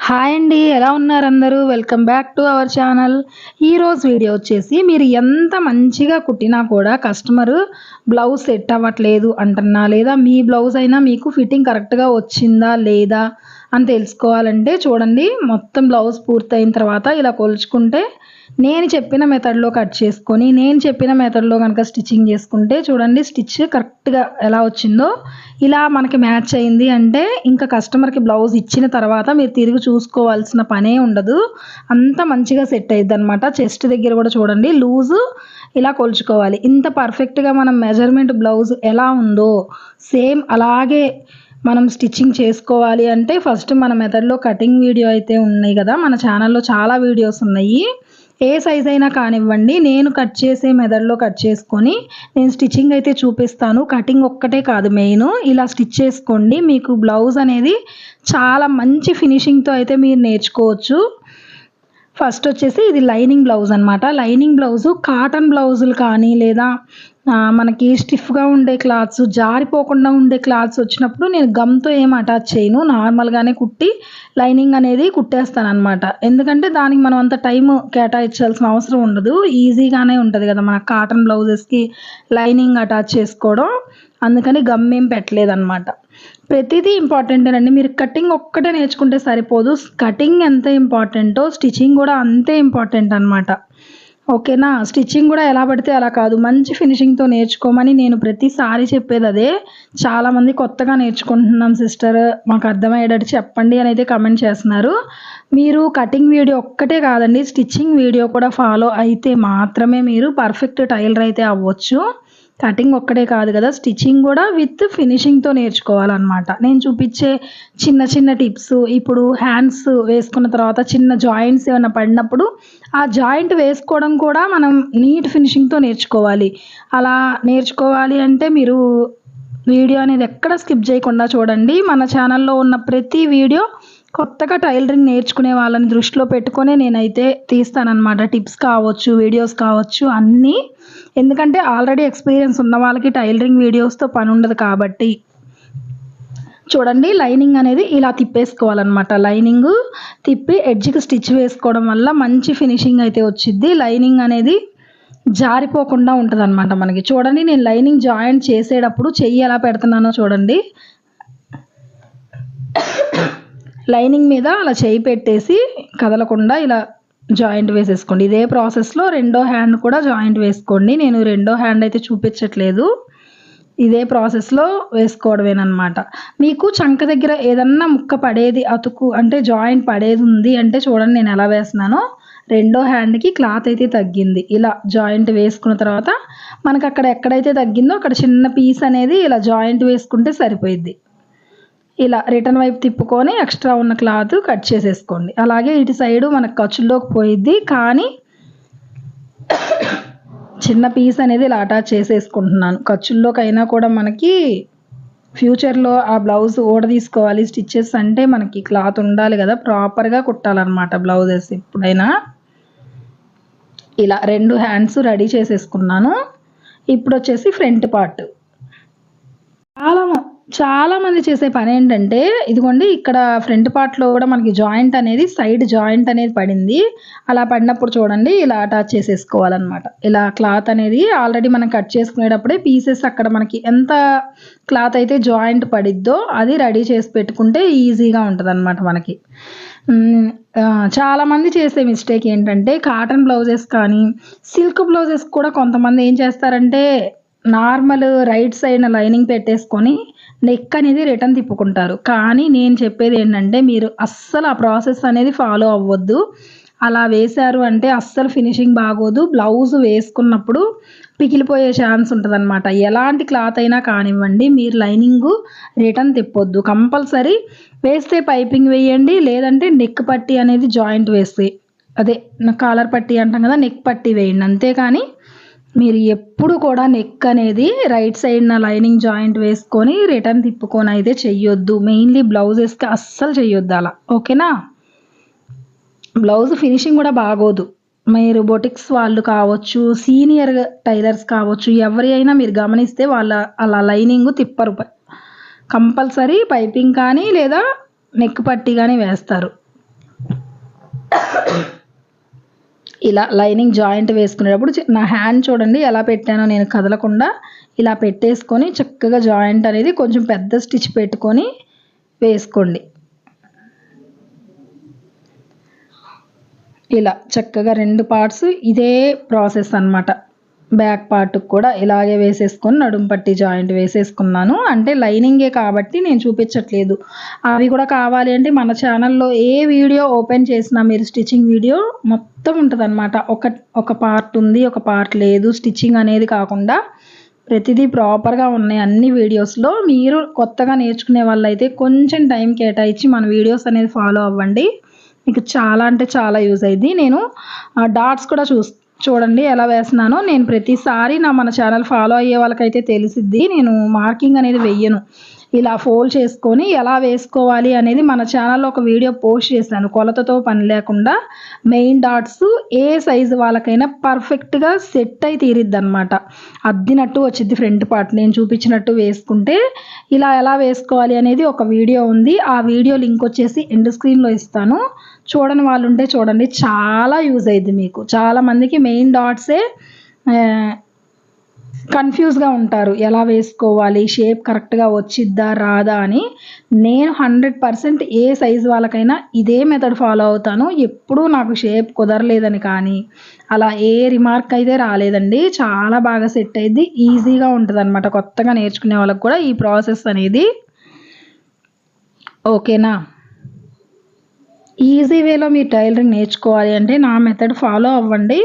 Hi అండి ఎలా ఉన్నారు అందరూ? Welcome back to our channel ఈరోజు వీడియో వచ్చేసి మీరు ఎంత మంచిగా కుట్టినా కూడా కస్టమర్ బ్లౌజ్ సెట్ అవ్వట్లేదు అంటున్నా లేదా మీ బ్లౌజ్ అయినా మీకు ఫిట్టింగ్ కరెక్ట్గా వచ్చిందా లేదా అని తెలుసుకోవాలంటే చూడండి మొత్తం బ్లౌజ్ పూర్తయిన తర్వాత ఇలా కొలుచుకుంటే నేను చెప్పిన మెథడ్లో కట్ చేసుకొని నేను చెప్పిన మెథడ్లో కనుక స్టిచ్చింగ్ చేసుకుంటే చూడండి స్టిచ్ కరెక్ట్గా ఎలా వచ్చిందో ఇలా మనకి మ్యాచ్ అయింది అంటే ఇంకా కస్టమర్కి బ్లౌజ్ ఇచ్చిన తర్వాత మీరు తిరిగి చూసుకోవాల్సిన పనే ఉండదు. అంత మంచిగా సెట్ అయ్యిద్ది అనమాట చెస్ట్ దగ్గర కూడా చూడండి లూజు ఇలా కొలుచుకోవాలి. ఇంత పర్ఫెక్ట్గా మనం మెజర్మెంట్ బ్లౌజ్ ఎలా ఉందో సేమ్ అలాగే మనం స్టిచ్చింగ్ చేసుకోవాలి అంటే ఫస్ట్ మన మెథడ్లో కటింగ్ వీడియో అయితే ఉన్నాయి కదా. మన ఛానల్లో చాలా వీడియోస్ ఉన్నాయి. ఏ సైజ్ అయినా కానివ్వండి నేను కట్ చేసే మెథడ్లో కట్ చేసుకొని నేను స్టిచ్చింగ్ అయితే చూపిస్తాను. కటింగ్ ఒక్కటే కాదు మెయిన్. ఇలా స్టిచ్ చేసుకోండి. మీకు బ్లౌజ్ అనేది చాలా మంచి ఫినిషింగ్తో అయితే మీరు నేర్చుకోవచ్చు. ఫస్ట్ వచ్చేసి ఇది లైనింగ్ బ్లౌజ్ అనమాట లైనింగ్ బ్లౌజు కాటన్ బ్లౌజులు కానీ లేదా మనకి స్టిఫ్గా ఉండే క్లాత్స్ జారిపోకుండా ఉండే క్లాత్స్ వచ్చినప్పుడు నేను గమ్తో ఏం అటాచ్ చేయను. నార్మల్గానే కుట్టి లైనింగ్ అనేది కుట్టేస్తాను అనమాట ఎందుకంటే దానికి మనం అంత టైం కేటాయించాల్సిన అవసరం ఉండదు. ఈజీగానే ఉంటుంది కదా మన కాటన్ బ్లౌజెస్కి లైనింగ్ అటాచ్ చేసుకోవడం. అందుకని గమ్ ఏం పెట్టలేదు ప్రతిదీ ఇంపార్టెంట్ అండి. మీరు కటింగ్ ఒక్కటే నేర్చుకుంటే సరిపోదు. కటింగ్ ఎంత ఇంపార్టెంటో స్టిచ్చింగ్ కూడా అంతే ఇంపార్టెంట్ అనమాట ఓకేనా స్టిచ్చింగ్ కూడా ఎలా పడితే అలా కాదు. మంచి ఫినిషింగ్తో నేర్చుకోమని నేను ప్రతిసారి చెప్పేది అదే. చాలామంది కొత్తగా నేర్చుకుంటున్నాం సిస్టర్ మాకు అర్థమయ్యేటట్టు చెప్పండి అని అయితే కమెంట్ చేస్తున్నారు. మీరు కటింగ్ వీడియో ఒక్కటే కాదండి స్టిచ్చింగ్ వీడియో కూడా ఫాలో అయితే మాత్రమే మీరు పర్ఫెక్ట్ టైలర్ అయితే అవ్వచ్చు. కటింగ్ ఒక్కటే కాదు కదా స్టిచ్చింగ్ కూడా విత్ ఫినిషింగ్తో నేర్చుకోవాలన్నమాట. నేను చూపించే చిన్న చిన్న టిప్స్ ఇప్పుడు హ్యాండ్స్ వేసుకున్న తర్వాత చిన్న జాయింట్స్ ఏమైనా పడినప్పుడు ఆ జాయింట్ వేసుకోవడం కూడా మనం నీట్ ఫినిషింగ్తో నేర్చుకోవాలి. అలా నేర్చుకోవాలి అంటే మీరు వీడియో అనేది ఎక్కడ స్కిప్ చేయకుండా చూడండి. మన ఛానల్లో ఉన్న ప్రతి వీడియో కొత్తగా టైలరింగ్ నేర్చుకునే వాళ్ళని దృష్టిలో పెట్టుకొని నేనైతే తీస్తానన్నమాట. టిప్స్ కావచ్చు వీడియోస్ కావచ్చు అన్నీ ఎందుకంటే ఆల్రెడీ ఎక్స్పీరియన్స్ ఉన్న వాళ్ళకి టైలరింగ్ వీడియోస్తో పని ఉండదు కాబట్టి. చూడండి లైనింగ్ అనేది ఇలా తిప్పేసుకోవాలన్నమాట. లైనింగ్ తిప్పి ఎడ్జ్కి స్టిచ్ వేసుకోవడం వల్ల మంచి ఫినిషింగ్ అయితే వచ్చింది లైనింగ్ అనేది జారిపోకుండా ఉంటుంది అనమాట మనకి. చూడండి నేను లైనింగ్ జాయింట్ చేసేటప్పుడు చెయ్యి ఎలా పెడుతున్నానో చూడండి. లైనింగ్ మీద అలా చేయి పెట్టేసి కదలకుండా ఇలా జాయింట్ వేసేసుకోండి. ఇదే ప్రాసెస్లో రెండో హ్యాండ్ కూడా జాయింట్ వేసుకోండి. నేను రెండో హ్యాండ్ అయితే చూపించట్లేదు. ఇదే ప్రాసెస్లో వేసుకోవడమేనమాట మీకు చంక దగ్గర ఏదన్నా ముక్క పడేది అతుకు అంటే జాయింట్ పడేది ఉంది అంటే చూడండి నేను ఎలా వేస్తున్నానో. రెండో హ్యాండ్కి క్లాత్ అయితే తగ్గింది. ఇలా జాయింట్ వేసుకున్న తర్వాత మనకు అక్కడ ఎక్కడైతే తగ్గిందో అక్కడ చిన్న పీస్ అనేది ఇలా జాయింట్ వేసుకుంటే సరిపోయిద్ది. ఇలా రిటర్న్ వైపు తిప్పుకొని ఎక్స్ట్రా ఉన్న క్లాత్ కట్ చేసేసుకోండి. అలాగే ఇటు సైడు మనకు ఖర్చుల్లోకి పోయిద్ది కానీ చిన్న పీస్ అనేది ఇలా అటాచ్ చేసేసుకుంటున్నాను. ఖర్చుల్లోకైనా అయినా కూడా మనకి ఫ్యూచర్లో ఆ బ్లౌజ్ ఓడ తీసుకోవాలి స్టిచ్చెస్ అంటే మనకి క్లాత్ ఉండాలి కదా ప్రాపర్గా కుట్టాలన్నమాట బ్లౌజెస్ ఎప్పుడైనా ఇలా రెండు హ్యాండ్స్ రెడీ చేసేసుకున్నాను. ఇప్పుడు వచ్చేసి ఫ్రంట్ పార్ట్ చాలా చాలామంది చాలా మంది చేసే పని ఏంటంటే ఇదిగోండి ఇక్కడ ఫ్రంట్ పార్ట్లో కూడా మనకి జాయింట్ అనేది సైడ్ జాయింట్ అనేది పడింది. అలా పడినప్పుడు చూడండి ఇలా అటాచ్ చేసేసుకోవాలన్నమాట. ఇలా క్లాత్ అనేది ఆల్రెడీ మనం కట్ చేసుకునేటప్పుడే పీసెస్ అక్కడ మనకి ఎంత క్లాత్ అయితే జాయింట్ పడిద్దో అది రెడీ చేసి పెట్టుకుంటే ఈజీగా ఉంటుంది మనకి. చాలామంది చేసే మిస్టేక్ ఏంటంటే కాటన్ బ్లౌజెస్ కానీ సిల్క్ బ్లౌజెస్ కూడా కొంతమంది ఏం చేస్తారంటే నార్మల్ రైట్ సైడ్ లైనింగ్ పెట్టేసుకొని నెక్ అనేది రిటర్న్ తిప్పుకుంటారు. కానీ నేను చెప్పేది ఏంటంటే మీరు అస్సలు ఆ ప్రాసెస్ అనేది ఫాలో అవ్వద్దు. అలా వేశారు అంటే అస్సలు ఫినిషింగ్ బాగోదు. బ్లౌజ్ వేసుకున్నప్పుడు పికిలిపోయే ఛాన్స్ ఉంటుంది ఎలాంటి క్లాత్ అయినా కానివ్వండి మీరు లైనింగ్ రిటర్న్ తిప్పొద్దు. కంపల్సరీ వేస్తే పైపింగ్ వేయండి లేదంటే నెక్ పట్టి అనేది జాయింట్ వేస్తే. అదే కాలర్ పట్టి అంటాం కదా నెక్ పట్టి వేయండి. అంతేకాని మీరు ఎప్పుడు కూడా నెక్ అనేది రైట్ సైడ్ నా లైనింగ్ జాయింట్ వేసుకొని రిటర్న్ తిప్పుకొని అయితే చెయ్యొద్దు. మెయిన్లీ బ్లౌజెస్కి అస్సలు చెయ్యొద్దు అలా. ఓకేనా బ్లౌజ్ ఫినిషింగ్ కూడా బాగోదు. మీరు బొటిక్స్ వాళ్ళు కావచ్చు సీనియర్ టైలర్స్ కావచ్చు ఎవరి అయినా మీరు గమనిస్తే వాళ్ళ అలా లైనింగ్ తిప్పరు. కంపల్సరీ పైపింగ్ కానీ లేదా నెక్ పట్టి కానీ వేస్తారు. ఇలా లైనింగ్ జాయింట్ వేసుకునేటప్పుడు నా హ్యాండ్ చూడండి ఎలా పెట్టానో నేను కదలకుండా ఇలా పెట్టేసుకొని చక్కగా జాయింట్ అనేది కొంచెం పెద్ద స్టిచ్ పెట్టుకొని వేసుకోండి. ఇలా చక్కగా రెండు పార్ట్స్ ఇదే ప్రాసెస్ అన్నమాట. బ్యాక్ పార్ట్కి కూడా ఇలాగే వేసేసుకొని నడుము పట్టి జాయింట్ వేసేసుకున్నాను. అంటే లైనింగే కాబట్టి నేను చూపించట్లేదు. అవి కూడా కావాలి అంటే మన ఛానల్లో ఏ వీడియో ఓపెన్ చేసినా మీరు స్టిచ్చింగ్ వీడియో మొత్తం ఉంటుందన్నమాట. ఒక ఒక పార్ట్ ఉంది ఒక పార్ట్ లేదు స్టిచ్చింగ్ అనేది కాకుండా ప్రతిదీ ప్రాపర్గా ఉన్నాయి అన్ని వీడియోస్లో. మీరు కొత్తగా నేర్చుకునే వాళ్ళైతే కొంచెం టైం కేటాయించి మన వీడియోస్ అనేది ఫాలో అవ్వండి. మీకు చాలా అంటే చాలా యూజ్ అయింది నేను డాట్స్ కూడా చూస్తాను చూడండి ఎలా వేస్తున్నానో. నేను ప్రతిసారి నా మన ఛానల్ ఫాలో అయ్యే వాళ్ళకైతే తెలిసిద్ది. నేను మార్కింగ్ అనేది వెయ్యను. ఇలా ఫోల్డ్ చేసుకొని ఎలా వేసుకోవాలి అనేది మన ఛానల్లో ఒక వీడియో పోస్ట్ చేశాను. కొలతతో పని లేకుండా మెయిన్ డాట్స్ ఏ సైజు వాళ్ళకైనా పర్ఫెక్ట్గా సెట్ అయి తీరిద్ది అనమాట అద్దినట్టు వచ్చింది ఫ్రంట్ పార్ట్ నేను చూపించినట్టు వేసుకుంటే ఇలా ఎలా వేసుకోవాలి అనేది ఒక వీడియో ఉంది. ఆ వీడియో లింక్ వచ్చేసి ఎండ్ స్క్రీన్లో ఇస్తాను. చూడని వాళ్ళు ఉంటే చూడండి. చాలా యూజ్ అయింది మీకు. చాలామందికి మెయిన్ డాట్సే కన్ఫ్యూజ్గా ఉంటారు. ఎలా వేసుకోవాలి? షేప్ కరెక్ట్గా వచ్చిద్దా? రాదా అని నేను హండ్రెడ్ పర్సెంట్ ఏ సైజు వాళ్ళకైనా ఇదే మెథడ్ ఫాలో అవుతాను. ఎప్పుడూ నాకు షేప్ కుదరలేదని కానీ అలా ఏ రిమార్క్ అయితే రాలేదండి. చాలా బాగా సెట్ అయింది ఈజీగా ఉంటుంది అనమాట కొత్తగా నేర్చుకునే వాళ్ళకి కూడా ఈ ప్రాసెస్ అనేది. ఓకేనా ఈజీ వేలో మీరు టైలరింగ్ నేర్చుకోవాలి అంటే నా మెథడ్ ఫాలో అవ్వండి.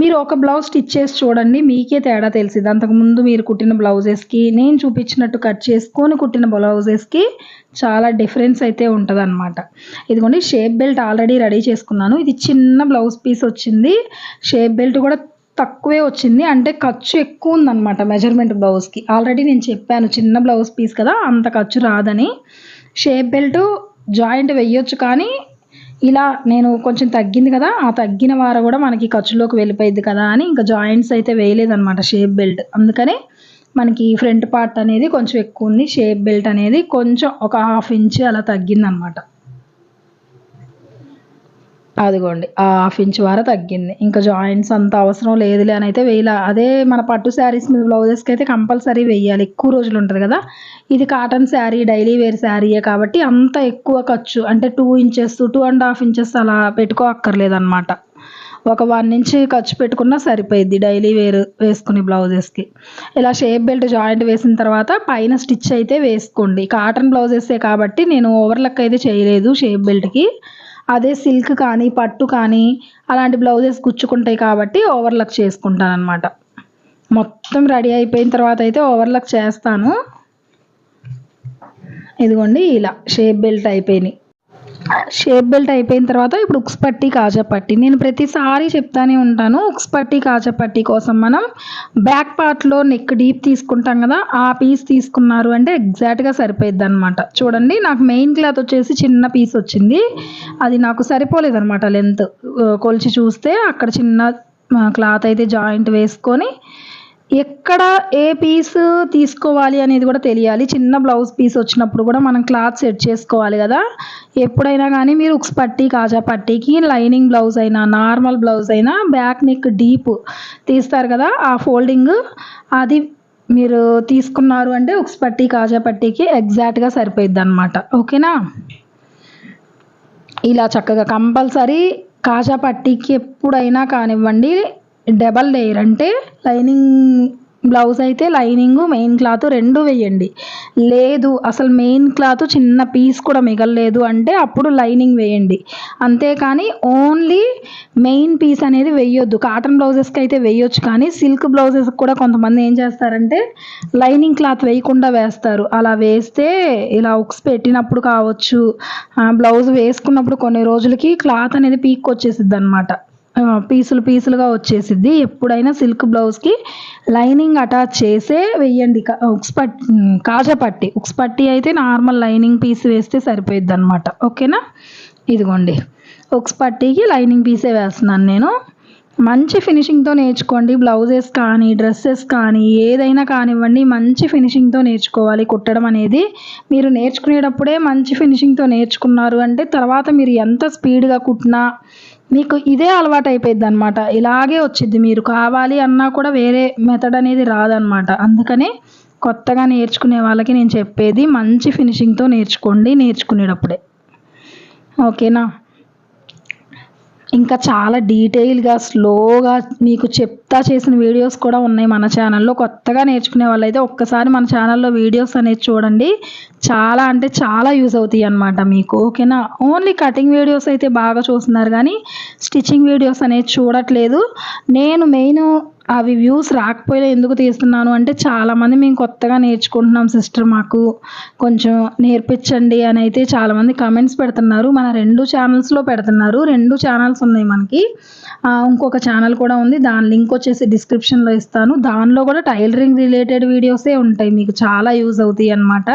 మీరు ఒక బ్లౌజ్ స్టిచ్ చేసి చూడండి మీకే తేడా తెలిసింది. అంతకుముందు మీరు కుట్టిన బ్లౌజెస్కి నేను చూపించినట్టు కట్ చేసుకొని కుట్టిన బ్లౌజెస్కి చాలా డిఫరెన్స్ అయితే ఉంటుంది అనమాట ఇదిగోండి షేప్ బెల్ట్ ఆల్రెడీ రెడీ చేసుకున్నాను. ఇది చిన్న బ్లౌజ్ పీస్ వచ్చింది. షేప్ బెల్ట్ కూడా తక్కువే వచ్చింది. అంటే ఖర్చు ఎక్కువ ఉందన్నమాట మెజర్మెంట్ బ్లౌజ్కి. ఆల్రెడీ నేను చెప్పాను చిన్న బ్లౌజ్ పీస్ కదా అంత ఖర్చు రాదని. షేప్ బెల్ట్ జాయింట్ వెయ్యొచ్చు కానీ ఇలా నేను కొంచెం తగ్గింది కదా ఆ తగ్గిన వార కూడా మనకి ఖర్చులోకి వెళ్ళిపోయింది కదా అని ఇంకా జాయింట్స్ అయితే వేయలేదనమాట షేప్ బెల్ట్. అందుకనే మనకి ఫ్రంట్ పార్ట్ అనేది కొంచెం ఎక్కువ ఉంది షేప్ బెల్ట్ అనేది కొంచెం ఒక హాఫ్ ఇంచ్ అలా తగ్గిందనమాట అదిగోండి ఆ హాఫ్ ఇంచ్ వర తగ్గింది. ఇంకా జాయింట్స్ అంత అవసరం లేదులే అని అయితే వేయాల. అదే మన పట్టు శారీస్ మీద బ్లౌజెస్కి అయితే కంపల్సరీ వేయాలి. ఎక్కువ రోజులు ఉంటుంది కదా. ఇది కాటన్ శారీ డైలీ వేర్ శారీయే కాబట్టి అంత ఎక్కువ ఖర్చు. అంటే two inches two and half inches అలా పెట్టుకో అక్కర్లేదన్నమాట ఒక వన్ ఇంచ్ ఖర్చు పెట్టుకున్నా సరిపోయిద్ది డైలీ వేర్ వేసుకునే బ్లౌజెస్కి ఇలా షేప్ బెల్ట్ జాయింట్ వేసిన తర్వాత పైన స్టిచ్ అయితే వేసుకోండి. కాటన్ బ్లౌజెసే కాబట్టి నేను ఓవర్లక్ అయితే చేయలేదు షేప్ బెల్ట్కి అదే సిల్క్ కానీ పట్టు కానీ అలాంటి బ్లౌజెస్ గుచ్చుకుంటాయి కాబట్టి ఓవర్లక్ చేసుకుంటాను అనమాట మొత్తం రెడీ అయిపోయిన తర్వాత అయితే ఓవర్లక్ చేస్తాను. ఇదిగోండి ఇలా షేప్ బెల్ట్ అయిపోయినాయి. షేప్ బెల్ట్ అయిపోయిన తర్వాత ఇప్పుడు ఉక్స్ పట్టి కాజా పట్టి. నేను ప్రతిసారి చెప్తానే ఉంటాను ఉక్స్ పట్టి కాజా పట్టి కోసం మనం బ్యాక్ పార్ట్లో నెక్ డీప్ తీసుకుంటాం కదా ఆ పీస్ తీసుకున్నారు అంటే ఎగ్జాక్ట్గా సరిపోయిద్ది అనమాట చూడండి నాకు మెయిన్ క్లాత్ వచ్చేసి చిన్న పీస్ వచ్చింది. అది నాకు సరిపోలేదు అనమాట లెంత్ కొలిచి చూస్తే అక్కడ చిన్న క్లాత్ అయితే జాయింట్ వేసుకొని ఎక్కడ ఏ పీస్ తీసుకోవాలి అనేది కూడా తెలియాలి. చిన్న బ్లౌజ్ పీస్ వచ్చినప్పుడు కూడా మనం క్లాత్ సెట్ చేసుకోవాలి కదా. ఎప్పుడైనా కానీ మీరు ఉక్స్ పట్టి కాజా పట్టీకి లైనింగ్ బ్లౌజ్ అయినా నార్మల్ బ్లౌజ్ అయినా బ్యాక్ నెక్ డీప్ తీస్తారు కదా. ఆ ఫోల్డింగ్ అది మీరు తీసుకున్నారు అంటే ఉక్స్ పట్టి కాజా పట్టీకి ఎగ్జాక్ట్గా సరిపోయిద్ది అనమాట ఓకేనా? ఇలా చక్కగా కంపల్సరీ కాజా పట్టీకి ఎప్పుడైనా కానివ్వండి డబల్ లేయర్ అంటే లైనింగ్ బ్లౌజ్ అయితే లైనింగ్ మెయిన్ క్లాత్ రెండు వేయండి. లేదు అసలు మెయిన్ క్లాత్ చిన్న పీస్ కూడా మిగలలేదు అంటే అప్పుడు లైనింగ్ వేయండి. అంతేకాని ఓన్లీ మెయిన్ పీస్ అనేది వేయొద్దు. కాటన్ బ్లౌజెస్కి అయితే వేయొచ్చు కానీ సిల్క్ బ్లౌజెస్కి కూడా కొంతమంది ఏం చేస్తారంటే లైనింగ్ క్లాత్ వేయకుండా వేస్తారు. అలా వేస్తే ఇలా ఉక్స్ పెట్టినప్పుడు కావచ్చు బ్లౌజ్ వేసుకున్నప్పుడు కొన్ని రోజులకి క్లాత్ అనేది పీక్ వచ్చేసిద్ది అనమాట పీసులు పీసులుగా వచ్చేసిద్ది. ఎప్పుడైనా సిల్క్ బ్లౌజ్కి లైనింగ్ అటాచ్ చేసే వెయ్యండి. ఉక్స్ పట్టి కాజా పట్టి. ఉక్స్ పట్టి అయితే నార్మల్ లైనింగ్ పీస్ వేస్తే సరిపోయిద్ది అనమాట ఓకేనా? ఇదిగోండి. ఉక్స్ పట్టీకి లైనింగ్ పీసే వేస్తున్నాను నేను. మంచి ఫినిషింగ్తో నేర్చుకోండి. బ్లౌజెస్ కానీ డ్రెస్సెస్ కానీ ఏదైనా కానివ్వండి మంచి ఫినిషింగ్తో నేర్చుకోవాలి. కుట్టడం అనేది మీరు నేర్చుకునేటప్పుడే మంచి ఫినిషింగ్తో నేర్చుకున్నారు అంటే తర్వాత మీరు ఎంత స్పీడ్గా కుట్టినా మీకు ఇదే అలవాటు అయిపోయింది అనమాట ఇలాగే వచ్చింది మీరు కావాలి అన్నా కూడా వేరే మెథడ్ అనేది రాదనమాట అందుకనే కొత్తగా నేర్చుకునే వాళ్ళకి నేను చెప్పేది మంచి ఫినిషింగ్తో నేర్చుకోండి నేర్చుకునేటప్పుడే. ఓకేనా? ఇంకా చాలా డీటెయిల్గా స్లోగా మీకు చెప్తా చేసిన వీడియోస్ కూడా ఉన్నాయి మన ఛానల్లో. కొత్తగా నేర్చుకునే వాళ్ళైతే ఒక్కసారి మన ఛానల్లో వీడియోస్ అనేది చూడండి. చాలా అంటే చాలా యూజ్ అవుతాయి అన్నమాట మీకు ఓకేనా? ఓన్లీ కటింగ్ వీడియోస్ అయితే బాగా చూస్తున్నారు కానీ స్టిచ్చింగ్ వీడియోస్ అనేది చూడట్లేదు. నేను మెయిన్ అవి వ్యూస్ రాకపోయినా ఎందుకు తీస్తున్నాను అంటే చాలామంది మేము కొత్తగా నేర్చుకుంటున్నాం సిస్టర్ మాకు కొంచెం నేర్పించండి అని అయితే చాలామంది కమెంట్స్ పెడుతున్నారు. మన రెండు ఛానల్స్లో పెడుతున్నారు. రెండు ఛానల్స్ ఉన్నాయి మనకి. ఇంకొక ఛానల్ కూడా ఉంది. దాని లింక్ వచ్చేసి డిస్క్రిప్షన్లో ఇస్తాను. దానిలో కూడా టైలరింగ్ రిలేటెడ్ వీడియోసే ఉంటాయి. మీకు చాలా యూజ్ అవుతాయి అన్నమాట.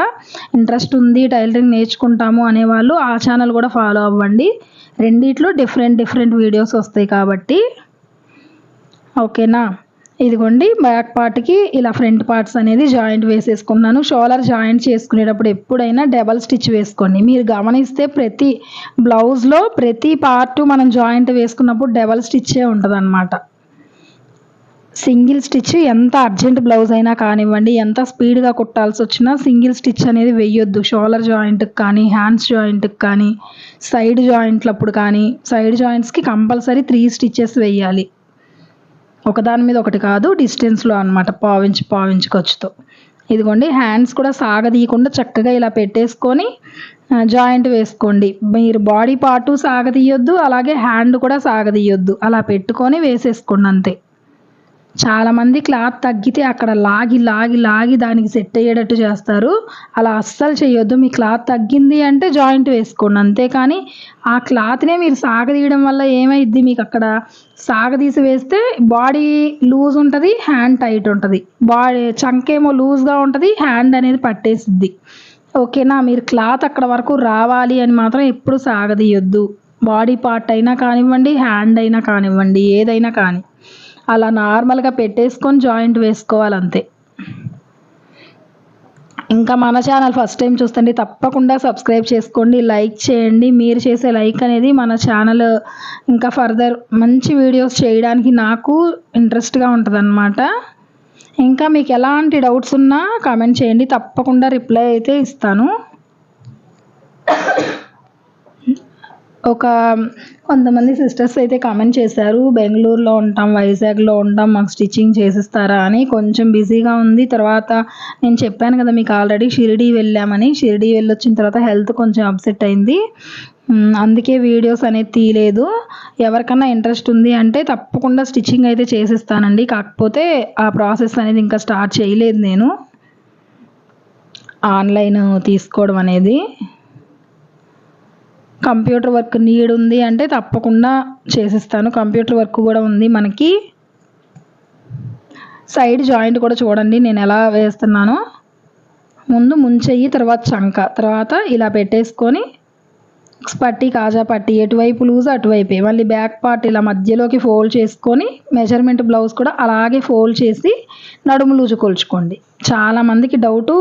ఇంట్రెస్ట్ ఉంది టైలరింగ్ నేర్చుకుంటాము అనేవాళ్ళు ఆ ఛానల్ కూడా ఫాలో అవ్వండి. రెండిట్లో డిఫరెంట్ డిఫరెంట్ వీడియోస్ వస్తాయి కాబట్టి. ఓకేనా? ఇదిగోండి బ్యాక్ పార్ట్కి ఇలా ఫ్రంట్ పార్ట్స్ అనేది జాయింట్ వేసేసుకున్నాను. షోలర్ జాయింట్ చేసుకునేటప్పుడు ఎప్పుడైనా డబల్ స్టిచ్ వేసుకోండి. మీరు గమనిస్తే ప్రతి బ్లౌజ్లో ప్రతి పార్ట్ మనం జాయింట్ వేసుకున్నప్పుడు డబల్ స్టిచ్చే ఉంటుంది అనమాట సింగిల్ స్టిచ్ ఎంత అర్జెంట్ బ్లౌజ్ అయినా కానివ్వండి ఎంత స్పీడ్గా కుట్టాల్సి వచ్చినా సింగిల్ స్టిచ్ అనేది వెయ్యొద్దు షోలర్ జాయింట్కి కానీ హ్యాండ్స్ జాయింట్కి కానీ సైడ్ జాయింట్లప్పుడు కానీ సైడ్ జాయింట్స్కి కంపల్సరీ త్రీ స్టిచ్చెస్ వేయాలి. ఒకదాని మీద ఒకటి కాదు డిస్టెన్స్లో అనమాట పావించి పావించి ఖర్చుతో. ఇదిగోండి హ్యాండ్స్ కూడా సాగదీయకుండా చక్కగా ఇలా పెట్టేసుకొని జాయింట్ వేసుకోండి. మీరు బాడీ పార్టు సాగదీయొద్దు అలాగే హ్యాండ్ కూడా సాగదీయొద్దు. అలా పెట్టుకొని వేసేసుకోండి అంతే. చాలామంది క్లాత్ తగ్గితే అక్కడ లాగి లాగి లాగి దానికి సెట్ అయ్యేటట్టు చేస్తారు. అలా అస్సలు చేయొద్దు. మీ క్లాత్ తగ్గింది అంటే జాయింట్ వేసుకోండి. అంతేకాని ఆ క్లాత్నే మీరు సాగదీయడం వల్ల ఏమైద్ది? మీకు అక్కడ సాగదీసి వేస్తే బాడీ లూజ్ ఉంటుంది హ్యాండ్ టైట్ ఉంటుంది. బాడీ చంకేమో లూజ్గా ఉంటుంది హ్యాండ్ అనేది పట్టేసిద్ది. ఓకేనా? మీరు క్లాత్ అక్కడ వరకు రావాలి అని మాత్రం ఎప్పుడు సాగదీయొద్దు. బాడీ పార్ట్ అయినా కానివ్వండి హ్యాండ్ అయినా కానివ్వండి ఏదైనా కానీ. అలా నార్మల్గా పెట్టేసుకొని జాయింట్ వేసుకోవాలి అంతే ఇంకా మన ఛానల్ ఫస్ట్ టైం చూస్తుంటే తప్పకుండా సబ్స్క్రైబ్ చేసుకోండి లైక్ చేయండి. మీరు చేసే లైక్ అనేది మన ఛానల్ ఇంకా ఫర్దర్ మంచి వీడియోస్ చేయడానికి నాకు ఇంట్రెస్ట్గా ఉంటుంది ఇంకా మీకు ఎలాంటి డౌట్స్ ఉన్నా కామెంట్ చేయండి. తప్పకుండా రిప్లై అయితే ఇస్తాను. ఒక కొంతమంది సిస్టర్స్ అయితే కామెంట్ చేశారు బెంగళూరులో ఉంటాం వైజాగ్లో ఉంటాం మాకు స్టిచ్చింగ్ చేసిస్తారా అని. కొంచెం బిజీగా ఉంది. తర్వాత నేను చెప్పాను కదా మీకు ఆల్రెడీ షిరిడి వెళ్ళామని. షిరిడి వెళ్ళొచ్చిన తర్వాత హెల్త్ కొంచెం అప్సెట్ అయింది. అందుకే వీడియోస్ అనేది తీయలేదు. ఎవరికన్నా ఇంట్రెస్ట్ ఉంది అంటే తప్పకుండా స్టిచ్చింగ్ అయితే చేసిస్తానండి. కాకపోతే ఆ ప్రాసెస్ అనేది ఇంకా స్టార్ట్ చేయలేదు నేను. ఆన్లైన్ తీసుకోవడం అనేది. కంప్యూటర్ వర్క్ నీడ్ ఉంది అంటే తప్పకుండా చేసిస్తాను. కంప్యూటర్ వర్క్ కూడా ఉంది మనకి. సైడ్ జాయింట్ కూడా చూడండి నేను ఎలా వేస్తున్నానో. ముందు ముంచెయ్యి తర్వాత చంక. తర్వాత ఇలా పెట్టేసుకొని పట్టి కాజా పట్టి ఎటువైపు లూజ్ అటువైపే. మళ్ళీ బ్యాక్ పార్ట్ ఇలా మధ్యలోకి ఫోల్డ్ చేసుకొని మెజర్మెంట్ బ్లౌజ్ కూడా అలాగే ఫోల్డ్ చేసి నడుము లూజు కొలుచుకోండి చాలా మందికి డౌట్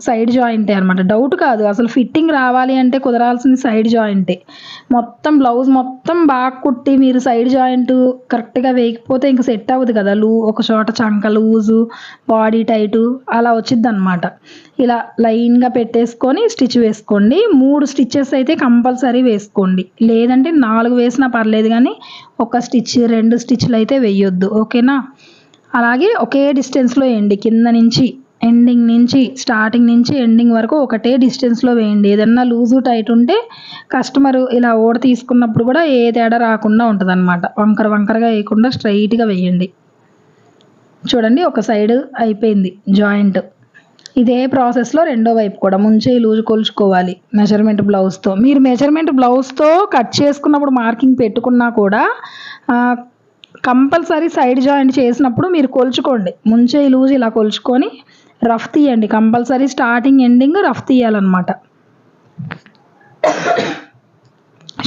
సైడ్ జాయింటే అనమాట డౌట్ కాదు. అసలు ఫిట్టింగ్ రావాలి అంటే కుదరాల్సింది సైడ్ జాయింటే. మొత్తం బ్లౌజ్ మొత్తం బాగా కుట్టి మీరు సైడ్ జాయింట్ కరెక్ట్గా వేయకపోతే ఇంకా సెట్ అవ్వదు కదా. లూ ఒక చోట చంక లూజు బాడీ టైటు అలా వచ్చింది అనమాట ఇలా లైన్గా పెట్టేసుకొని స్టిచ్ వేసుకోండి. మూడు స్టిచ్చెస్ అయితే కంపల్సరీ వేసుకోండి. లేదంటే నాలుగు వేసినా పర్లేదు కానీ ఒక స్టిచ్ రెండు స్టిచ్లు అయితే వేయొద్దు. ఓకేనా? అలాగే ఒకే డిస్టెన్స్లో వేయండి. కింద నుంచి ఎండింగ్ నుంచి స్టార్టింగ్ నుంచి ఎండింగ్ వరకు ఒకటే డిస్టెన్స్లో వేయండి. ఏదన్నా లూజు టైట్ ఉంటే కస్టమర్ ఇలా ఓడ తీసుకున్నప్పుడు కూడా ఏ తేడా రాకుండా ఉంటుంది అనమాట వంకర వంకరగా వేయకుండా స్ట్రైట్గా వేయండి. చూడండి ఒక సైడ్ అయిపోయింది జాయింట్ ఇదే ప్రాసెస్లో రెండో వైపు కూడా ముంచే లూజు కొలుచుకోవాలి మెజర్మెంట్ బ్లౌజ్తో మీరు మెజర్మెంట్ బ్లౌజ్తో కట్ చేసుకున్నప్పుడు మార్కింగ్ పెట్టుకున్నా కూడా కంపల్సరీ సైడ్ జాయింట్ చేసినప్పుడు మీరు కొలుచుకోండి. ముంచే లూజ్ ఇలా కొలుచుకొని రఫ్ తీయండి. కంపల్సరీ స్టార్టింగ్ ఎండింగ్ రఫ్ తీయాలన్నమాట.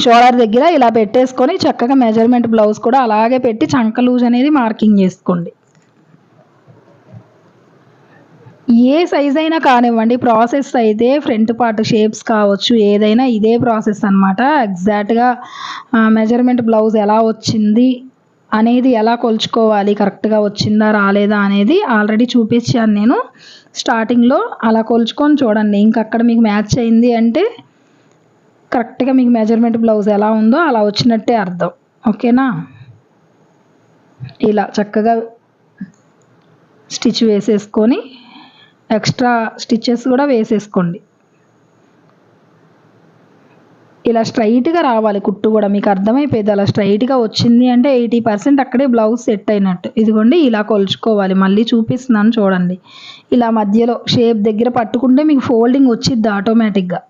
షోల్డర్ దగ్గర ఇలా పెట్టేసుకొని చక్కగా మెజర్మెంట్ బ్లౌజ్ కూడా అలాగే పెట్టి చంక లూజ్ అనేది మార్కింగ్ చేసుకోండి. ఏ సైజ్ అయినా కానివ్వండి ప్రాసెస్ అయితే ఫ్రంట్ పార్ట్ షేప్స్ కావచ్చు ఏదైనా ఇదే ప్రాసెస్ అనమాట ఎగ్జాక్ట్గా మెజర్మెంట్ బ్లౌజ్ ఎలా వచ్చింది అనేది ఎలా కొలుచుకోవాలి కరెక్ట్గా వచ్చిందా రాలేదా అనేది ఆల్రెడీ చూపించాను నేను. స్టార్టింగ్లో అలా కొలుచుకొని చూడండి ఇంక అక్కడ మీకు మ్యాచ్ అయింది అంటే కరెక్ట్గా మీకు మెజర్మెంట్ బ్లౌజ్ ఎలా ఉందో అలా వచ్చినట్టే అర్థం. ఓకేనా? ఇలా చక్కగా స్టిచ్ వేసేసుకొని ఎక్స్ట్రా స్టిచ్చెస్ కూడా వేసేసుకోండి. ఇలా స్ట్రైట్గా రావాలి కుట్టు కూడా. మీకు అర్థమైపోయింది అలా స్ట్రైట్గా వచ్చింది అంటే ఎయిటీ పర్సెంట్ అక్కడే బ్లౌజ్ సెట్ అయినట్టు. ఇదిగోండి ఇలా కొలుచుకోవాలి. మళ్ళీ చూపిస్తున్నాను చూడండి. ఇలా మధ్యలో షేప్ దగ్గర పట్టుకుంటే మీకు ఫోల్డింగ్ వచ్చిద్ది ఆటోమేటిక్గా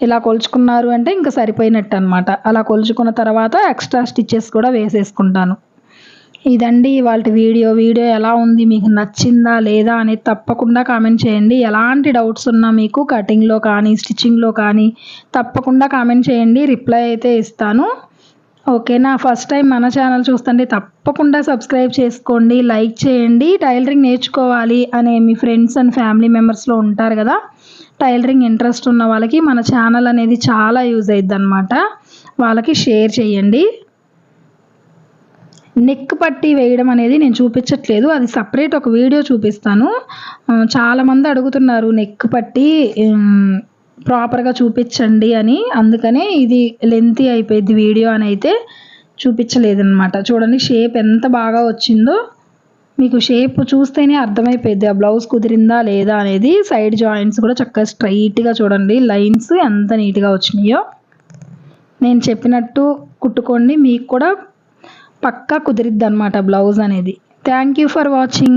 ఇలా కొలుచుకున్నారు అంటే ఇంకా సరిపోయినట్టు అనమాట అలా కొలుచుకున్న తర్వాత ఎక్స్ట్రా స్టిచ్చెస్ కూడా వేసేసుకుంటాను. ఇదండి ఇవాళ వీడియో. వీడియో ఎలా ఉంది? మీకు నచ్చిందా లేదా అనేది తప్పకుండా కామెంట్ చేయండి. ఎలాంటి డౌట్స్ ఉన్నా మీకు కటింగ్లో కానీ స్టిచ్చింగ్లో కానీ తప్పకుండా కామెంట్ చేయండి. రిప్లై అయితే ఇస్తాను. ఓకేనా? ఫస్ట్ టైం మన ఛానల్ చూస్తుంటే తప్పకుండా సబ్స్క్రైబ్ చేసుకోండి. లైక్ చేయండి. టైలరింగ్ నేర్చుకోవాలి అనే మీ ఫ్రెండ్స్ అండ్ ఫ్యామిలీ మెంబర్స్లో ఉంటారు కదా? టైలరింగ్ ఇంట్రెస్ట్ ఉన్న వాళ్ళకి మన ఛానల్ అనేది చాలా యూజ్ అవుతుంది వాళ్ళకి షేర్ చేయండి. నెక్ పట్టి వేయడం అనేది నేను చూపించట్లేదు. అది సపరేట్ ఒక వీడియో చూపిస్తాను. చాలామంది అడుగుతున్నారు నెక్ పట్టి ప్రాపర్గా చూపించండి అని. అందుకనే ఇది లెంతీ అయిపోయింది వీడియో అని అయితే చూపించలేదన్నమాట. చూడండి షేప్ ఎంత బాగా వచ్చిందో. మీకు షేప్ చూస్తేనే అర్థమైపోయింది ఆ బ్లౌజ్ కుదిరిందా లేదా అనేది. సైడ్ జాయింట్స్ కూడా చక్కగా స్ట్రైట్గా చూడండి లైన్స్ ఎంత నీట్గా వచ్చినాయో. నేను చెప్పినట్టు కుట్టుకోండి మీకు కూడా పక్కా కుదిరిద్ది అనమాట బ్లౌజ్ అనేది థ్యాంక్ యూ ఫర్ వాచింగ్